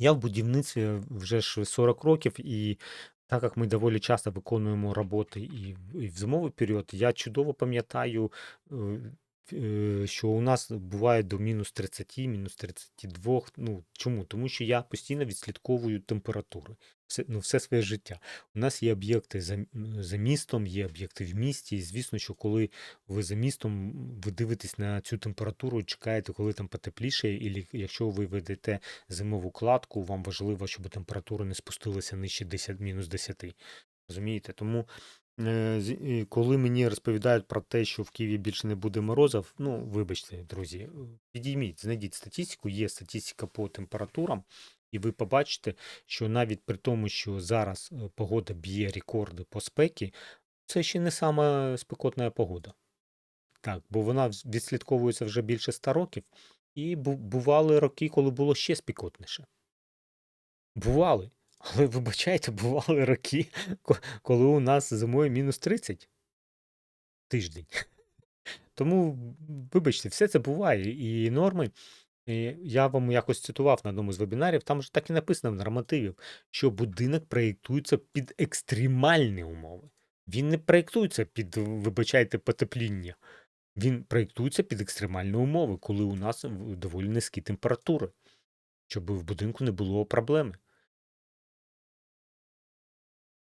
Я в будівництві вже ж 40 років, і так як ми доволі часто виконуємо роботи і і в зимовий період, я чудово пам'ятаю, е, що у нас буває до мінус 30, мінус 32. Ну, чому? Тому що я постійно відслідковую температури все, ну, все своє життя. У нас є об'єкти за, за містом, є об'єкти в місті. І звісно, що коли ви за містом, ви дивитесь на цю температуру, чекаєте, коли там потепліше, і якщо ви ведете зимову кладку, вам важливо, щоб температура не спустилася нижче 10, мінус 10. Розумієте? Тому е, коли мені розповідають про те, що в Києві більше не буде морозів, ну вибачте, друзі, е, підійміть, знайдіть статистику, є статистика по температурам, і ви побачите, що навіть при тому, що зараз е, погода б'є рекорди по спекі, це ще не сама спекотна погода. Так, бо вона відслідковується вже більше 100 років, і бували роки, коли було ще спекотніше. Бували. Але вибачайте, бували роки, коли у нас зимою мінус 30 тиждень. Тому, вибачте, все це буває. І норми. І я вам якось цитував на одному з вебінарів, там ж так і написано в нормативів, що будинок проєктується під екстремальні умови. Він не проєктується під, вибачайте, потепління. Він проєктується під екстремальні умови, коли у нас доволі низькі температури, щоб в будинку не було проблеми.